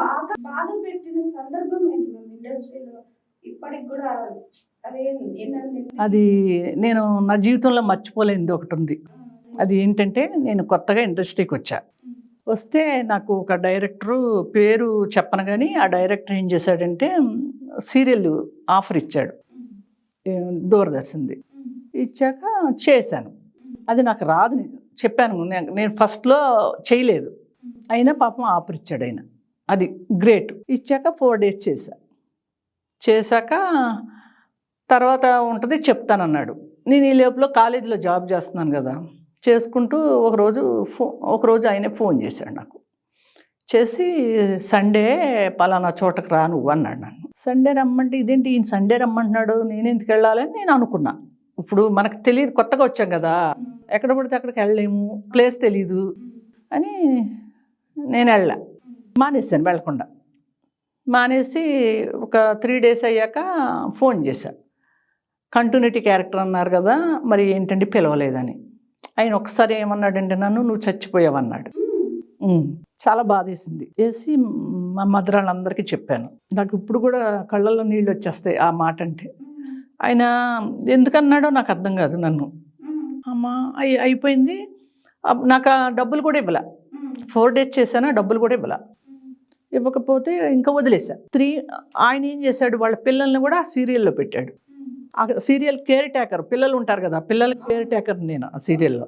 బాగా బాధ పెట్టిన సందర్భం ఏంటి మ్యామ్? ఇండస్ట్రీలో ఇప్పటికి కూడా అదే ఏంటంటే అది నేను నా జీవితంలో మర్చిపోలేనిది ఒకటి ఉంది. అది ఏంటంటే నేను కొత్తగా ఇండస్ట్రీకి వచ్చా. వస్తే నాకు ఒక డైరెక్టరు పేరు చెప్పను కానీ ఆ డైరెక్టర్ ఏం చేశాడంటే సీరియల్ ఆఫర్ ఇచ్చాడు. దూరదర్శన్ది. ఇచ్చాక చేశాను. అది నాకు రాదు. చెప్పాను. నేను- నేను ఫస్ట్లో చేయలేదు. అయినా పాపం ఆఫర్ ఇచ్చాడు ఆయన. అది గ్రేట్. ఇచ్చాక ఫోర్ డేస్ చేశా. చేశాక తర్వాత ఉంటుంది చెప్తానన్నాడు. నేను ఈ లోపల కాలేజీలో జాబ్ చేస్తున్నాను కదా. చేసుకుంటూ ఒకరోజు ఫో ఒకరోజు ఆయనే ఫోన్ చేశాడు నాకు. చేసి సండే పలానా చోటకు రా నువ్వు అన్నాడు నన్ను. సండే రమ్మంటే ఇదేంటి ఈయన సండే రమ్మంటున్నాడు? నేను ఎందుకు వెళ్ళాలని నేను అనుకున్నా. ఇప్పుడు మనకు తెలియదు కొత్తగా వచ్చాం కదా. ఎక్కడ పడితే అక్కడికి వెళ్ళలేము. ప్లేస్ తెలీదు అని నేను వెళ్ళా. మానేశాను వెళ్ళకుండా మానేసి ఒక త్రీ డేస్ అయ్యాక ఫోన్ చేశా. కంటిన్యూటీ క్యారెక్టర్ అన్నారు కదా మరి ఏంటంటే పిలవలేదని. ఆయన ఒకసారి ఏమన్నాడంటే నన్ను నువ్వు చచ్చిపోయావన్నాడు. చాలా బాధేసింది. వేసి మా మధురాళ్ళందరికీ చెప్పాను. నాకు ఇప్పుడు కూడా కళ్ళల్లో నీళ్ళు వచ్చేస్తాయి ఆ మాట అంటే ఆయన ఎందుకన్నాడో నాకు అర్థం కాదు నన్ను. అమ్మా అయి అయిపోయింది. నాకు ఆ డబ్బులు కూడా ఇవ్వలే. ఫోర్ డేస్ చేశాను డబ్బులు కూడా ఇవ్వలే. ఇవ్వకపోతే ఇంకా వదిలేసా త్రీ ఆయన ఏం చేశాడు? వాళ్ళ పిల్లల్ని కూడా ఆ సీరియల్లో పెట్టాడు. ఆ సీరియల్ కేర్ టేకర్ పిల్లలు ఉంటారు కదా పిల్లల కేర్ టేకర్ నేను ఆ సీరియల్లో.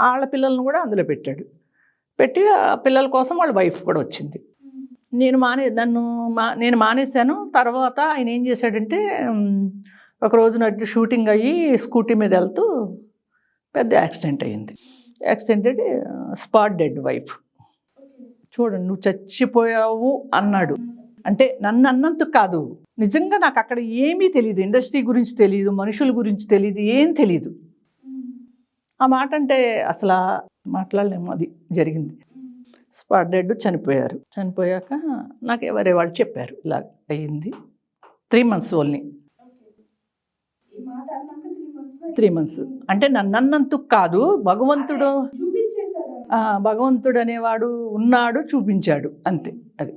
వాళ్ళ పిల్లల్ని కూడా అందులో పెట్టాడు. పెట్టి ఆ పిల్లల కోసం వాళ్ళ వైఫ్ కూడా వచ్చింది. నేను మానే నన్ను మా నేను మానేశాను. తర్వాత ఆయన ఏం చేశాడంటే ఒక రోజు నటు షూటింగ్ అయ్యి స్కూటీ మీద వెళ్తూ పెద్ద యాక్సిడెంట్ అయ్యింది. యాక్సిడెంట్ అంటే స్పాట్ డెడ్ వైఫ్. చూడండి నువ్వు చచ్చిపోయావు అన్నాడు. అంటే నన్ను అన్నంత కాదు నిజంగా నాకు అక్కడ ఏమీ తెలియదు ఇండస్ట్రీ గురించి తెలియదు మనుషుల గురించి తెలియదు ఏం తెలియదు ఆ మాట అంటే అసలు మాట్లాడలేము అది జరిగింది. స్పాట్ డెడ్ చనిపోయారు. చనిపోయాక నాకు ఎవరే వాళ్ళు చెప్పారు ఇలా అయ్యింది three months only. Three months. అంటే నన్ను అన్నందుకు కాదు భగవంతుడు భగవంతుడు అనేవాడు ఉన్నాడు చూపించాడు. అంతే అది.